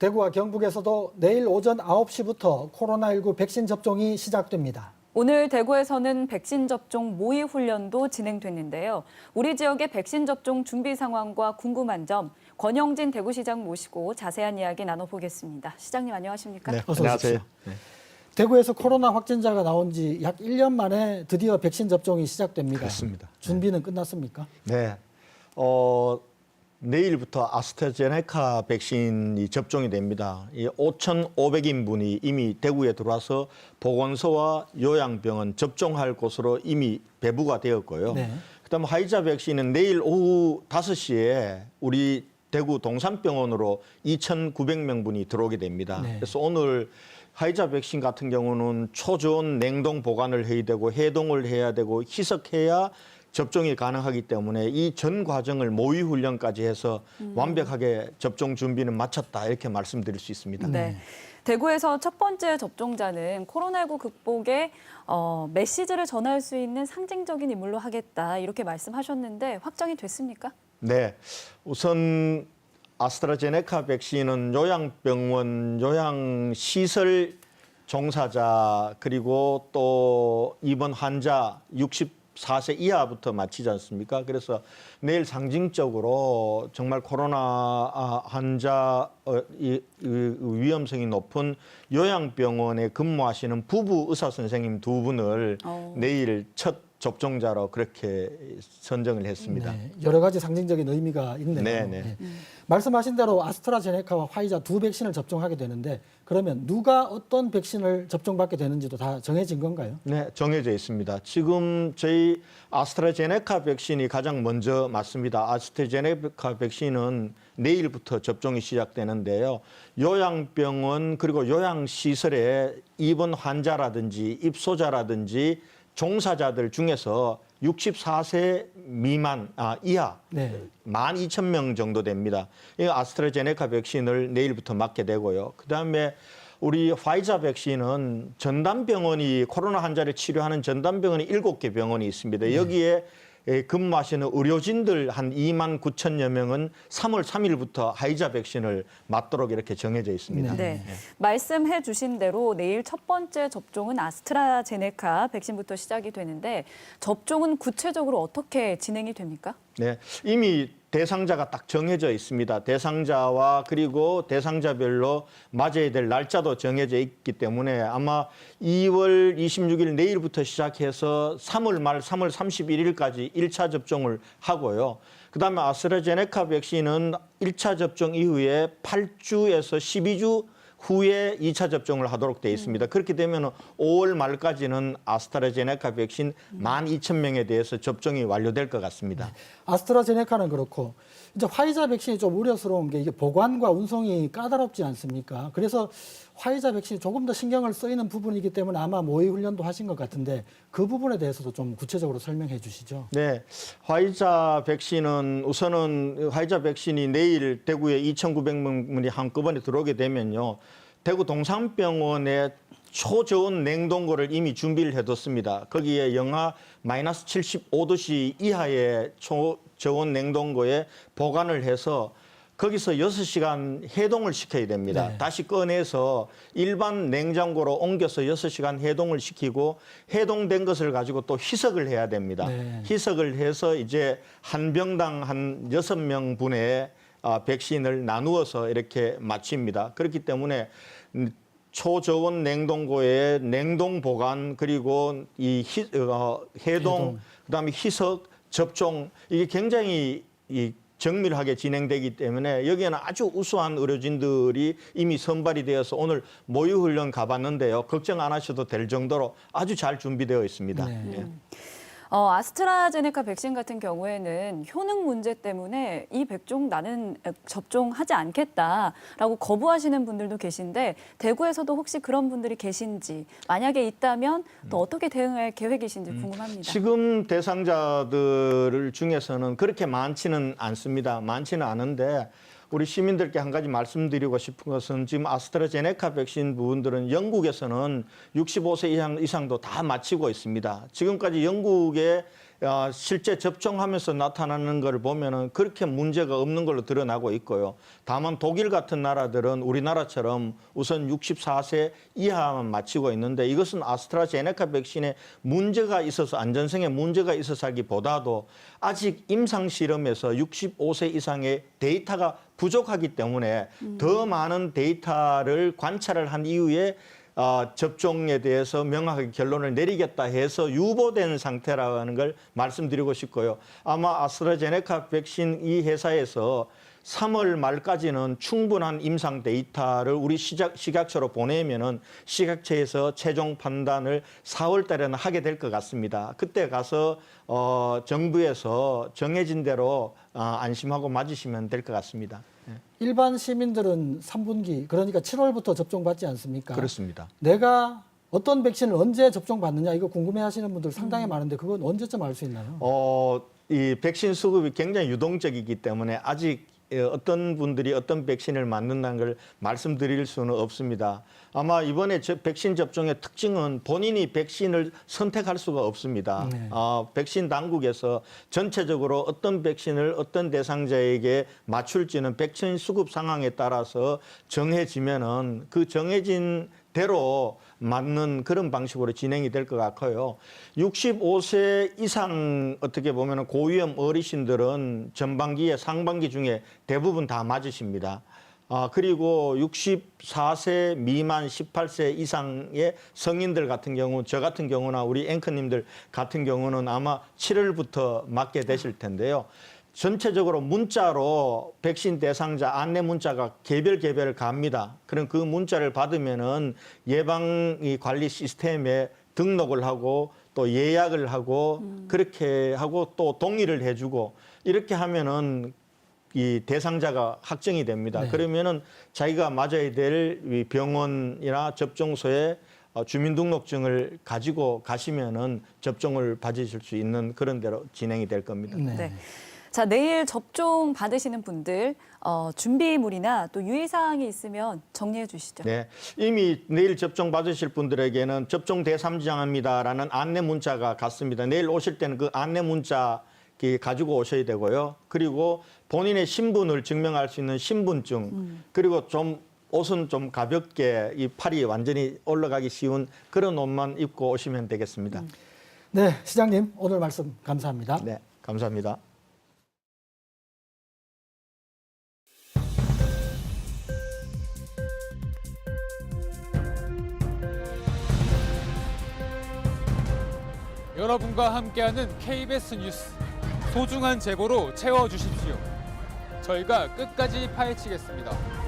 대구와 경북에서도 내일 오전 9시부터 코로나19 백신 접종이 시작됩니다. 오늘 대구에서는 백신 접종 모의 훈련도 진행됐는데요. 우리 지역의 백신 접종 준비 상황과 궁금한 점 권영진 대구시장 모시고 자세한 이야기 나눠보겠습니다. 시장님 안녕하십니까? 네, 어서 안녕하세요. 오십시오. 대구에서 코로나 확진자가 나온 지 약 1년 만에 드디어 백신 접종이 시작됩니다. 그렇습니다. 준비는 끝났습니까? 네. 어, 내일부터 아스트라제네카 백신이 접종이 됩니다. 이 5,500인 분이 이미 대구에 들어와서 보건소와 요양병원 접종할 곳으로 이미 배부가 되었고요. 네. 그다음 화이자 백신은 내일 오후 5시에 우리 대구 동산병원으로 2,900명 분이 들어오게 됩니다. 네. 그래서 오늘 화이자 백신 같은 경우는 초저온 냉동 보관을 해야 되고 해동을 해야 되고 희석해야 접종이 가능하기 때문에 이 전 과정을 모의 훈련까지 해서 완벽하게 접종 준비는 마쳤다 이렇게 말씀드릴 수 있습니다. 네. 대구에서 첫 번째 접종자는 코로나19 극복에 어, 메시지를 전할 수 있는 상징적인 인물로 하겠다 이렇게 말씀하셨는데 확정이 됐습니까? 네. 우선 아스트라제네카 백신은 요양병원, 요양시설 종사자 그리고 또 입원 환자 64세 이하부터 맞히지 않습니까? 그래서 내일 상징적으로 정말 코로나 아, 환자 어, 위험성이 높은 요양병원에 근무하시는 부부 의사 선생님 두 분을 어. 내일 첫 접종자로 그렇게 선정을 했습니다. 네, 여러 가지 상징적인 의미가 있네요. 네, 네. 말씀하신 대로 아스트라제네카와 화이자 두 백신을 접종하게 되는데 그러면 누가 어떤 백신을 접종받게 되는지도 다 정해진 건가요? 네, 정해져 있습니다. 지금 저희 아스트라제네카 백신이 가장 먼저 맞습니다. 아스트라제네카 백신은 내일부터 접종이 시작되는데요. 요양병원 그리고 요양시설에 입원 환자라든지 입소자라든지 종사자들 중에서 64세 미만 아 이하 네. 12,000명 정도 됩니다. 이 아스트라제네카 백신을 내일부터 맞게 되고요. 그다음에 우리 화이자 백신은 전담병원이 코로나 환자를 치료하는 전담병원이 7개 병원이 있습니다. 여기에 에, 근무하시는 의료진들 한 2만 9천여 명은 3월 3일부터 화이자 백신을 맞도록 이렇게 정해져 있습니다. 네. 말씀해 주신 대로 내일 첫 번째 접종은 아스트라제네카 백신부터 시작이 되는데 접종은 구체적으로 어떻게 진행이 됩니까? 네, 이미 대상자가 딱 정해져 있습니다. 대상자와 그리고 대상자별로 맞아야 될 날짜도 정해져 있기 때문에 아마 2월 26일 내일부터 시작해서 3월 말 3월 31일까지 1차 접종을 하고요. 그다음에 아스트라제네카 백신은 1차 접종 이후에 8주에서 12주 후에 2차 접종을 하도록 되어 있습니다. 그렇게 되면 5월 말까지는 아스트라제네카 백신 12,000명에 대해서 접종이 완료될 것 같습니다. 아스트라제네카는 그렇고 이제 화이자 백신이 좀 우려스러운 게 이게 보관과 운송이 까다롭지 않습니까? 그래서 화이자 백신이 조금 더 신경을 쓰이는 부분이기 때문에 아마 모의 훈련도 하신 것 같은데 그 부분에 대해서도 좀 구체적으로 설명해 주시죠. 네, 화이자 백신은 우선은 화이자 백신이 내일 대구에 2,900명분이 한꺼번에 들어오게 되면요. 대구 동산병원에 초저온 냉동고를 이미 준비를 해뒀습니다. 거기에 영하 마이너스 75도씨 이하의 초저온 냉동고에 보관을 해서 거기서 6시간 해동을 시켜야 됩니다. 네. 다시 꺼내서 일반 냉장고로 옮겨서 6시간 해동을 시키고 해동된 것을 가지고 또 희석을 해야 됩니다. 네. 희석을 해서 이제 한 병당 한 여섯 명 분의 아, 백신을 나누어서 이렇게 마칩니다. 그렇기 때문에 음, 초저온 냉동고에 냉동 보관 그리고 이 희, 어, 해동, 해동. 그다음에 희석 접종 이게 굉장히 이 정밀하게 진행되기 때문에 여기에는 아주 우수한 의료진들이 이미 선발이 되어서 오늘 모의훈련 가봤는데요. 걱정 안 하셔도 될 정도로 아주 잘 준비되어 있습니다. 네. 예. 어, 아스트라제네카 백신 같은 경우에는 효능 문제 때문에 이 백종 나는 접종하지 않겠다라고 거부하시는 분들도 계신데 대구에서도 혹시 그런 분들이 계신지 만약에 있다면 또 어떻게 대응할 계획이신지 궁금합니다. 지금 대상자들 중에서는 그렇게 많지는 않습니다. 많지는 않은데 우리 시민들께 한 가지 말씀드리고 싶은 것은 지금 아스트라제네카 백신 부분들은 영국에서는 65세 이상, 이상도 다 마치고 있습니다. 지금까지 영국의 어, 실제 접종하면서 나타나는 걸 보면은 그렇게 문제가 없는 걸로 드러나고 있고요. 다만 독일 같은 나라들은 우리나라처럼 우선 64세 이하만 마치고 있는데 이것은 아스트라제네카 백신에 문제가 있어서 안전성에 문제가 있어서기보다도 아직 임상 실험에서 65세 이상의 데이터가 부족하기 때문에 더 많은 데이터를 관찰을 한 이후에 어, 접종에 대해서 명확하게 결론을 내리겠다 해서 유보된 상태라는 걸 말씀드리고 싶고요. 아마 아스트라제네카 백신 이 회사에서 3월 말까지는 충분한 임상 데이터를 우리 시작, 식약처로 보내면은 식약처에서 최종 판단을 4월 달에는 하게 될 것 같습니다. 그때 가서 어, 정부에서 정해진 대로 어, 안심하고 맞으시면 될 것 같습니다. 예, 일반 시민들은 3분기 그러니까 7월부터 접종 받지 않습니까? 그렇습니다. 내가 어떤 백신을 언제 접종 받느냐 이거 궁금해하시는 분들 상당히 많은데 그건 언제쯤 알 수 있나요? 어, 이 백신 수급이 굉장히 유동적이기 때문에 아직 예, 어떤 분들이 어떤 백신을 맞는다는 걸 말씀드릴 수는 없습니다. 아마 이번에 저 백신 접종의 특징은 본인이 백신을 선택할 수가 없습니다. 네. 어, 백신 당국에서 전체적으로 어떤 백신을 어떤 대상자에게 맞출지는 백신 수급 상황에 따라서 정해지면은 그 정해진 대로 맞는 그런 방식으로 진행이 될 것 같고요. 65세 이상 어떻게 보면 고위험 어르신들은 전반기에 상반기 중에 대부분 다 맞으십니다. 아, 그리고 64세 미만 18세 이상의 성인들 같은 경우, 저 같은 경우나 우리 앵커님들 같은 경우는 아마 7월부터 맞게 되실 텐데요. 전체적으로 문자로 백신 대상자 안내 문자가 개별 개별 갑니다. 그럼 그 문자를 받으면은 예방 이 관리 시스템에 등록을 하고 또 예약을 하고 그렇게 하고 또 동의를 해주고 이렇게 하면은 이 대상자가 확정이 됩니다. 네. 그러면은 자기가 맞아야 될이 병원이나 접종소에 어, 주민등록증을 가지고 가시면은 접종을 받으실 수 있는 그런 대로 진행이 될 겁니다. 네. 네. 자, 내일 접종 받으시는 분들 어, 준비물이나 또 유의사항이 있으면 정리해 주시죠. 네. 이미 내일 접종 받으실 분들에게는 접종 대상자입니다라는 안내 문자가 갔습니다. 내일 오실 때는 그 안내 문자 기- 가지고 오셔야 되고요. 그리고 본인의 신분을 증명할 수 있는 신분증 그리고 좀 옷은 좀 가볍게 이 팔이 완전히 올라가기 쉬운 그런 옷만 입고 오시면 되겠습니다. 네, 시장님 오늘 말씀 감사합니다. 네. 감사합니다. 여러분과 함께하는 KBS 뉴스 소중한 제보로 채워주십시오. 저희가 끝까지 파헤치겠습니다.